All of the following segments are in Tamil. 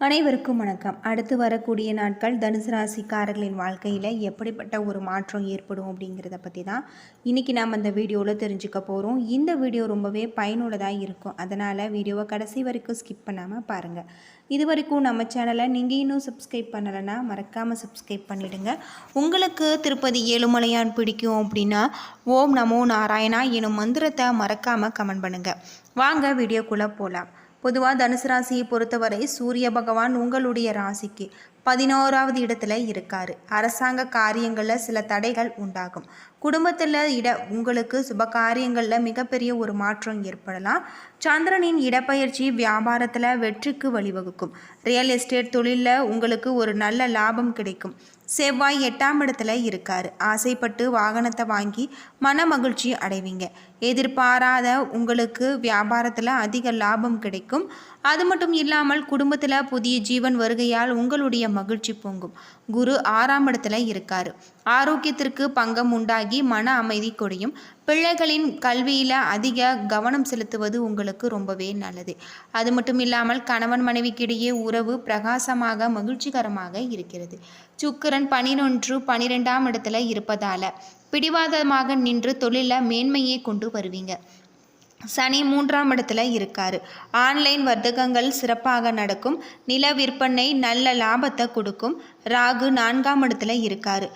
அனைவருக்கும் வணக்கம். அடுத்து வரக்கூடிய நாட்கள் தனுசு ராசிக்காரர்களின் வாழ்க்கையில் எப்படிப்பட்ட ஒரு மாற்றம் ஏற்படும் அப்படிங்கிறத பற்றி தான் இன்றைக்கி நாம் அந்த வீடியோவில் தெரிஞ்சுக்க போகிறோம் இந்த வீடியோ ரொம்பவே பயனுள்ளதாக இருக்கும். அதனால் வீடியோவை கடைசி வரைக்கும் ஸ்கிப் பண்ணாமல் பாருங்கள் இது வரைக்கும் நம்ம சேனலை நீங்கள் இன்னும் சப்ஸ்கிரைப் பண்ணலைன்னா மறக்காமல் சப்ஸ்கிரைப் பண்ணிவிடுங்க உங்களுக்கு திருப்பதி ஏழுமலையான் பிடிக்கும் அப்படின்னா ஓம் நமோ நாராயணா எனும் மந்திரத்தை மறக்காமல் கமெண்ட் பண்ணுங்கள் வாங்க வீடியோக்குள்ளே போகலாம் பொதுவாக தனுசு ராசியை பொறுத்தவரை சூரிய பகவான் உங்களுடைய ராசிக்கு பதினோராவது இடத்துல இருக்காரு. அரசாங்க காரியங்களில் சில தடைகள் உண்டாகும். குடும்பத்தில் இட உங்களுக்கு சுப காரியங்களில் மிகப்பெரிய ஒரு மாற்றம் ஏற்படலாம். சந்திரனின் இடப்பெயர்ச்சி வியாபாரத்தில் வெற்றிக்கு வழிவகுக்கும். ரியல் எஸ்டேட் தொழிலில் உங்களுக்கு ஒரு நல்ல லாபம் கிடைக்கும். செவ்வாய் எட்டாம் இடத்துல இருக்கார். ஆசைப்பட்டு வாகனத்தை வாங்கி மன மகிழ்ச்சி அடைவீங்க. எதிர்பாராத உங்களுக்கு வியாபாரத்தில் அதிக லாபம் கிடைக்கும். அது மட்டும் இல்லாமல் குடும்பத்தில் புதிய ஜீவன் வருகையால் உங்களுடைய மகிழ்ச்சி பொங்கும். குரு ஆறாம் இடத்துல இருக்கார். ஆரோக்கியத்திற்கு பங்கம் உண்டாகி மன அமைதி கொடியும் பிள்ளைகளின் கல்வியில் அதிக கவனம் செலுத்துவது உங்களுக்கு ரொம்பவே நல்லது. அது மட்டும் இல்லாமல் கணவன் மனைவிக்கிடையே உறவு பிரகாசமாக மகிழ்ச்சிகரமாக இருக்கிறது. சுக்கிரன் பனிரொன்று பனிரெண்டாம் இடத்துல இருப்பதால பிடிவாதமாக நின்று தொழிலில் மேன்மையை கொண்டு வருவீங்க. சனி மூன்றாம் இடத்துல இருக்காரு. ஆன்லைன் வர்த்தகங்கள் சிறப்பாக நடக்கும். நில விற்பனை நல்ல லாபத்தை கொடுக்கும். ராகு நான்காம் இடத்துல இருக்காரு.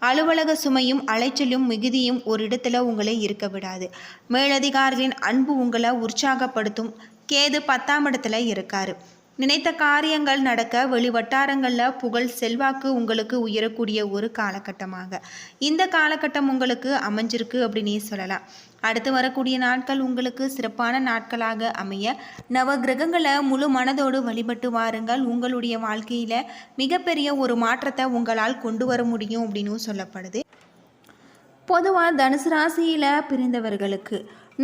அலுவலக சுமையும் அலைச்சலும் மிகுதியும் ஒரு இடத்துல உங்களை இருக்க விடாது. மேலதிகாரிகளின் அன்பு உங்களை உற்சாகப்படுத்தும். கேது பத்தாம் இடத்துல இருக்காரு. நினைத்த காரியங்கள் நடக்க வெளி வட்டாரங்களில் புகழ் செல்வாக்கு உங்களுக்கு உயரக்கூடிய ஒரு காலகட்டமாக. இந்த காலகட்டம் உங்களுக்கு அமைஞ்சிருக்கு அப்படின்னே சொல்லலாம். அடுத்து வரக்கூடிய நாட்கள் உங்களுக்கு சிறப்பான நாட்களாக அமைய நவ கிரகங்களை முழு மனதோடு வழிபட்டு வாருங்கள். உங்களுடைய வாழ்க்கையில் மிகப்பெரிய ஒரு மாற்றத்தை உங்களால் கொண்டு வர முடியும் அப்படின்னு சொல்லப்படுது. பொதுவாக தனுசு ராசியில் பிறந்தவர்களுக்கு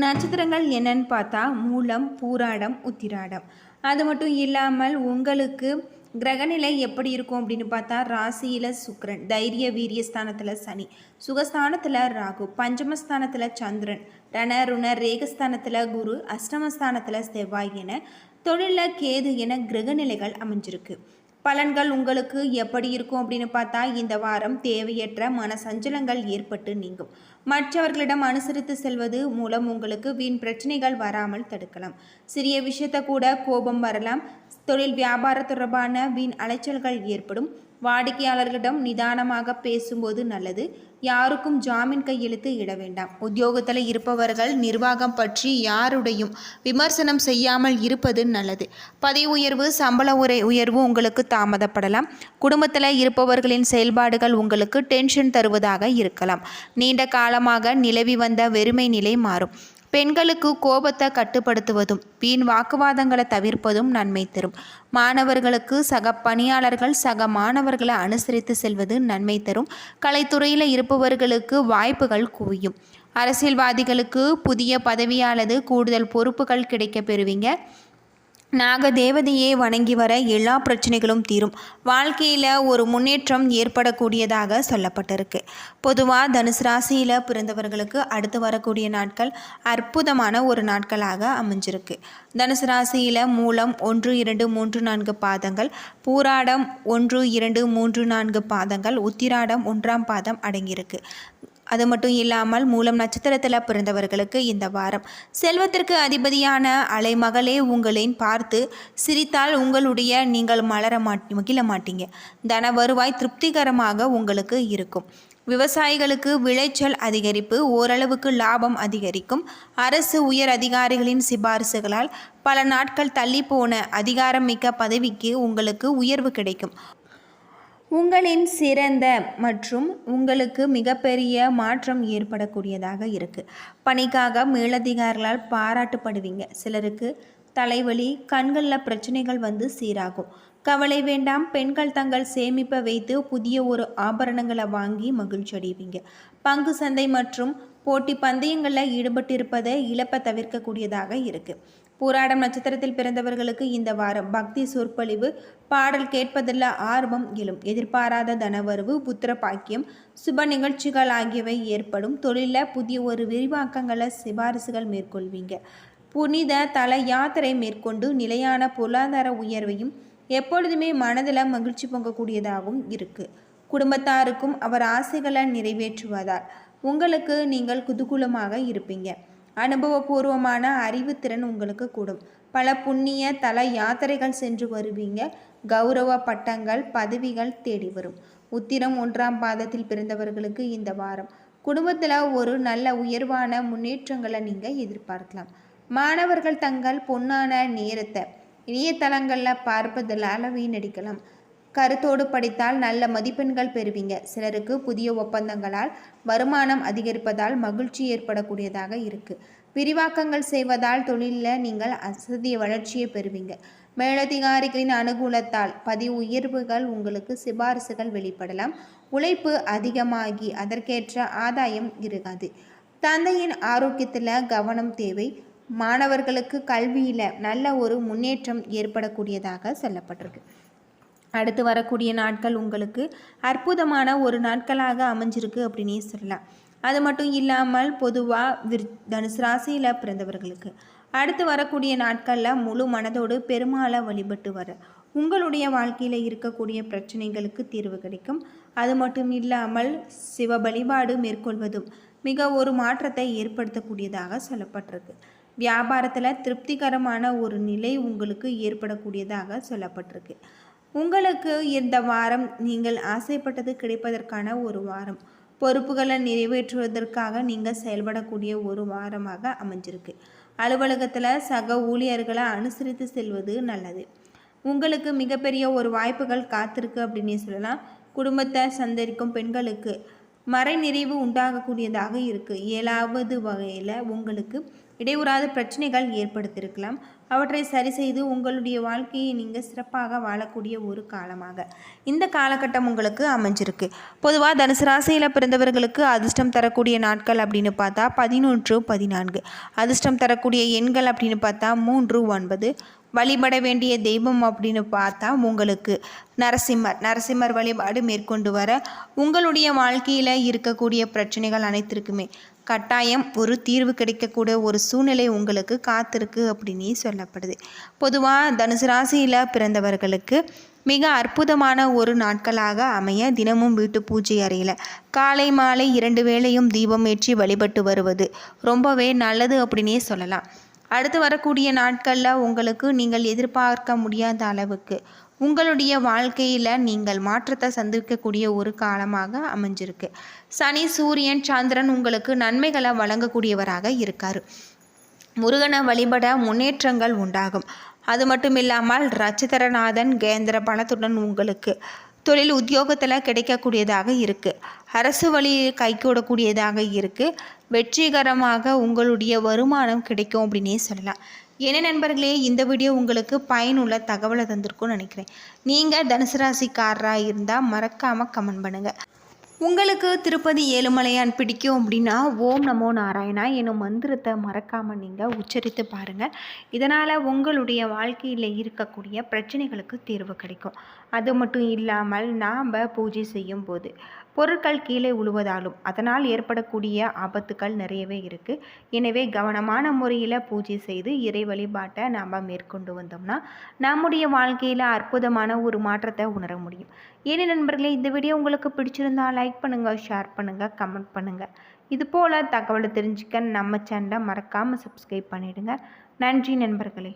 நட்சத்திரங்கள் என்னன்னு பார்த்தா மூலம் பூராடம் உத்திராடம். அது மட்டும் இல்லாமல் உங்களுக்கு கிரகநிலை எப்படி இருக்கும் அப்படின்னு பார்த்தா ராசியில் சுக்கரன் தைரிய வீரிய ஸ்தானத்தில் சனி சுகஸ்தானத்தில் ராகு பஞ்சமஸ்தானத்தில் சந்திரன் ரண ருண ரேகஸ்தானத்தில் குரு அஷ்டமஸ்தானத்தில் செவ்வாய் என தொழிலில் கேது என கிரகநிலைகள் அமைஞ்சிருக்கு. பலன்கள் உங்களுக்கு எப்படி இருக்கும் அப்படின்னு பார்த்தா இந்த வாரம் தேவையற்ற மன சஞ்சலங்கள் ஏற்பட்டு நீங்கும். மற்றவர்களிடம் அனுசரித்து செல்வது மூலம் உங்களுக்கு வீண் பிரச்சனைகள் வராமல் தடுக்கலாம். சிறிய விஷயத்த கூட கோபம் வரலாம். தொழில் வியாபார தொடர்பான வீண் அலைச்சல்கள் ஏற்படும். வாடிக்கையாளர்களிடம் நிதானமாக பேசும்போது நல்லது. யாருக்கும் ஜாமீன் கையெழுத்து இட வேண்டாம். உத்தியோகத்தில் இருப்பவர்கள் நிர்வாகம் பற்றி யாருடையும் விமர்சனம் செய்யாமல் இருப்பது நல்லது. பதவி உயர்வு சம்பள உரை உயர்வு உங்களுக்கு தாமதப்படலாம். குடும்பத்தில் இருப்பவர்களின் செயல்பாடுகள் உங்களுக்கு டென்ஷன் தருவதாக இருக்கலாம். நீண்ட காலமாக நிலவி வந்த வெறுமை நிலை மாறும். பெண்களுக்கு கோபத்தை கட்டுப்படுத்துவதும் வீண் வாக்குவாதங்களை தவிர்ப்பதும் நன்மை தரும். மாணவர்களுக்கு சக பணியாளர்கள் சக மாணவர்களை அனுசரித்து செல்வது நன்மை தரும். கலைத்துறையில் இருப்பவர்களுக்கு வாய்ப்புகள் குவியும். அரசியல்வாதிகளுக்கு புதிய பதவியானது கூடுதல் பொறுப்புகள் கிடைக்கப் பெறுவீங்க. நாக தேவதையே வணங்கி வர எல்லா பிரச்சனைகளும் தீரும். வாழ்க்கையில் ஒரு முன்னேற்றம் ஏற்படக்கூடியதாக சொல்லப்பட்டிருக்கு. பொதுவாக தனுசு ராசியில் பிறந்தவர்களுக்கு அடுத்து வரக்கூடிய நாட்கள் அற்புதமான ஒரு நாட்களாக அமைஞ்சிருக்கு. தனுசு ராசியில் மூலம் ஒன்று இரண்டு மூன்று நான்கு பாதங்கள் பூராடம் ஒன்று இரண்டு மூன்று நான்கு பாதங்கள் உத்திராடம் ஒன்றாம் பாதம் அடங்கியிருக்கு. அது மட்டும் இல்லாமல் மூலம் நட்சத்திரத்தில் பிறந்தவர்களுக்கு இந்த வாரம். செல்வத்திற்கு அதிபதியான அலைமகளே உங்களின் பார்த்து சிரித்தால் உங்களுடைய நீங்கள் மலர மாட்டி மகிழ மாட்டீங்க. தன வருவாய் திருப்திகரமாக உங்களுக்கு இருக்கும். விவசாயிகளுக்கு விளைச்சல் அதிகரிப்பு ஓரளவுக்கு லாபம் அதிகரிக்கும். அரசு உயர் அதிகாரிகளின் சிபாரிசுகளால் பல நாட்கள் தள்ளி போன அதிகாரம் மிக்க பதவிக்கு உங்களுக்கு உயர்வு கிடைக்கும். உங்களின் சிறந்த மற்றும் உங்களுக்கு மிகப்பெரிய மாற்றம் ஏற்படக்கூடியதாக இருக்குது பணிக்காக மேலதிகாரிகளால் பாராட்டப்படுவீங்க. சிலருக்கு தலைவலி கண்களில் பிரச்சனைகள் வந்து சீராகும். கவலை வேண்டாம். பெண்கள் தங்கள் சேமிப்பை வைத்து புதிய ஒரு ஆபரணங்களை வாங்கி மகிழ்ச்சி அடைவீங்க. பங்கு சந்தை மற்றும் போட்டி பந்தயங்களில் ஈடுபட்டிருப்பதை இழப்பை தவிர்க்கக்கூடியதாக இருக்குது பூராடம் நட்சத்திரத்தில் பிறந்தவர்களுக்கு இந்த வாரம் பக்தி சொற்பொழிவு. பாடல் கேட்பதில் ஆர்வம் எழும். எதிர்பாராத தனவரவு புத்திர பாக்கியம் சுப நிகழ்ச்சிகள் ஆகியவை ஏற்படும். தொழிலில் புதிய ஒரு விரிவாக்கங்களை சிபாரிசுகள் மேற்கொள்வீங்க. புனித தல யாத்திரை மேற்கொண்டு நிலையான பொருளாதார உயர்வையும் எப்பொழுதுமே மனதில் மகிழ்ச்சி பொங்கக்கூடியதாகவும் இருக்குது குடும்பத்தாருக்கும் அவர் ஆசைகளை நிறைவேற்றுவதால் உங்களுக்கு நீங்கள் குதூகூலமாக இருப்பீங்க. அனுபவபூர்வமான அறிவுத்திறன் உங்களுக்கு கூடும். பல புண்ணிய தல யாத்திரைகள் சென்று வருவீங்க. கௌரவ பட்டங்கள் பதவிகள் தேடி வரும். உத்திரம் ஒன்றாம் பாதத்தில் பிறந்தவர்களுக்கு இந்த வாரம். குடும்பத்தில் ஒரு நல்ல உயர்வான முன்னேற்றங்களை நீங்கள் எதிர்பார்க்கலாம். மாணவர்கள் தங்கள் பொன்னான நேரத்தை இணையதளங்களில் பார்ப்பதனால் வீணடிக்கலாம் கருத்தோடு படித்தால் நல்ல மதிப்பெண்கள் பெறுவீங்க. சிலருக்கு புதிய ஒப்பந்தங்களால் வருமானம் அதிகரிப்பதால் மகிழ்ச்சி ஏற்படக்கூடியதாக இருக்குது விரிவாக்கங்கள் செய்வதால் தொழிலில் நீங்கள் அசதிய வளர்ச்சியை பெறுவீங்க. மேலதிகாரிகளின் அனுகூலத்தால் பதிவு உயர்வுகள் உங்களுக்கு சிபாரிசுகள் வெளிப்படலாம். உழைப்பு அதிகமாகி அதற்கேற்ற ஆதாயம் இருக்காது. தந்தையின் ஆரோக்கியத்தில் கவனம் தேவை. மாணவர்களுக்கு கல்வியில் நல்ல ஒரு முன்னேற்றம் ஏற்படக்கூடியதாக சொல்லப்பட்டிருக்கு. அடுத்து வரக்கூடிய நாட்கள் உங்களுக்கு அற்புதமான ஒரு நாட்களாக அமைஞ்சிருக்கு அப்படின்னே சொல்லலாம். அது மட்டும் இல்லாமல் பொதுவாக விர் தனுசு ராசியில் பிறந்தவர்களுக்கு. அடுத்து வரக்கூடிய நாட்களில் முழு மனதோடு பெருமாளை வழிபட்டு வர உங்களுடைய வாழ்க்கையில் இருக்கக்கூடிய பிரச்சனைகளுக்கு தீர்வு கிடைக்கும். அது மட்டும் இல்லாமல் சிவ வழிபாடு மேற்கொள்வதும் மிக ஒரு மாற்றத்தை ஏற்படுத்தக்கூடியதாக சொல்லப்பட்டிருக்கு. வியாபாரத்தில் திருப்திகரமான ஒரு நிலை உங்களுக்கு ஏற்படக்கூடியதாக சொல்லப்பட்டிருக்கு. உங்களுக்கு இந்த வாரம் நீங்கள் ஆசைப்பட்டது கிடைப்பதற்கான ஒரு வாரம். பொறுப்புகளை நிறைவேற்றுவதற்காக நீங்கள் செயல்படக்கூடிய ஒரு வாரமாக அமைஞ்சிருக்கு. அலுவலகத்தில் சக ஊழியர்களை அனுசரித்து செல்வது நல்லது. உங்களுக்கு மிகப்பெரிய ஒரு வாய்ப்புகள் காத்திருக்கு அப்படின்னு சொல்லலாம். குடும்பத்தை சந்தரிக்கும் பெண்களுக்கு மறை நிறைவு உண்டாகக்கூடியதாக இருக்குது ஏழாவது வகையில் உங்களுக்கு இடையூறாத பிரச்சனைகள் ஏற்படுத்தியிருக்கலாம் அவற்றை சரி செய்து உங்களுடைய வாழ்க்கையை நீங்கள் சிறப்பாக வாழக்கூடிய ஒரு காலமாக. இந்த காலகட்டம் உங்களுக்கு அமைஞ்சிருக்கு. பொதுவாக தனுசு ராசியில் பிறந்தவர்களுக்கு அதிர்ஷ்டம் தரக்கூடிய நாட்கள் அப்படின்னு பார்த்தா பதினொன்று பதினான்கு. அதிர்ஷ்டம் தரக்கூடிய எண்கள் அப்படின்னு பார்த்தா மூன்று ஒன்பது. வழிபட வேண்டிய தெய்வம் அப்படின்னு பார்த்தா உங்களுக்கு நரசிம்மர். நரசிம்மர் வழிபாடு மேற்கொண்டு வர உங்களுடைய வாழ்க்கையில் இருக்கக்கூடிய பிரச்சனைகள் அனைத்திற்குமே கட்டாயம் ஒரு தீர்வு கிடைக்கக்கூடிய ஒரு சூழ்நிலை உங்களுக்கு காத்திருக்கு அப்படின்னு சொல்லப்படுது. பொதுவாக தனுசு ராசியில் பிறந்தவர்களுக்கு மிக அற்புதமான ஒரு நாட்களாக அமைய தினமும் வீட்டு பூஜை அறையில் காலை மாலை இரண்டு வேளையும் தீபம் ஏற்றி வழிபட்டு வருவது ரொம்பவே நல்லது அப்படின்னே சொல்லலாம். அடுத்து வரக்கூடிய நாட்களில் உங்களுக்கு நீங்கள் எதிர்பார்க்க முடியாத அளவுக்கு உங்களுடைய வாழ்க்கையில் நீங்கள் மாற்றத்தை சந்திக்கக்கூடிய ஒரு காலமாக அமைஞ்சிருக்கு. சனி சூரியன் சந்திரன் உங்களுக்கு நன்மைகளை வழங்கக்கூடியவராக இருக்கார். முருகனை வழிபட முன்னேற்றங்கள் உண்டாகும். அது மட்டும் இல்லாமல் ரச்சிதரநாதன் கேந்திர பலத்துடன் உங்களுக்கு தொழில் உத்தியோகத்தில் கிடைக்கக்கூடியதாக இருக்குது அரசு வழியில் கைகூடக்கூடியதாக இருக்குது வெற்றிகரமாக உங்களுடைய வருமானம் கிடைக்கும் அப்படின்னே சொல்லலாம். என்ன நண்பர்களே இந்த வீடியோ உங்களுக்கு பயனுள்ள தகவலை தந்திருக்கும்னு நினைக்கிறேன். நீங்கள் தனுசு ராசிக்காரராக இருந்தால் மறக்காமல் கமெண்ட் பண்ணுங்கள் உங்களுக்கு திருப்பதி ஏழுமலையான் பிடிக்கும் அப்படின்னா ஓம் நமோ நாராயணா எனும் மந்திரத்தை மறக்காமல் நீங்கள் உச்சரித்து பாருங்கள் இதனால் உங்களுடைய வாழ்க்கையில் இருக்கக்கூடிய பிரச்சனைகளுக்கு தீர்வு கிடைக்கும். அது மட்டும் இல்லாமல் நாம் பூஜை செய்யும் போது பொருட்கள் கீழே உழுவதாலும் அதனால் ஏற்படக்கூடிய ஆபத்துக்கள் நிறையவே இருக்குது எனவே கவனமான முறையில் பூஜை செய்து இறை வழிபாட்டை நாம் மேற்கொண்டு வந்தோம்னா நம்முடைய வாழ்க்கையில் அற்புதமான ஒரு மாற்றத்தை உணர முடியும். ஏனே நண்பர்களே இந்த வீடியோ உங்களுக்கு பிடிச்சிருந்தா லைக் பண்ணுங்கள் ஷேர் பண்ணுங்கள் கமெண்ட் பண்ணுங்கள் இது போல் தகவலை தெரிஞ்சுக்க நம்ம சேனலை மறக்காமல் சப்ஸ்கிரைப் பண்ணிவிடுங்க நன்றி நண்பர்களே.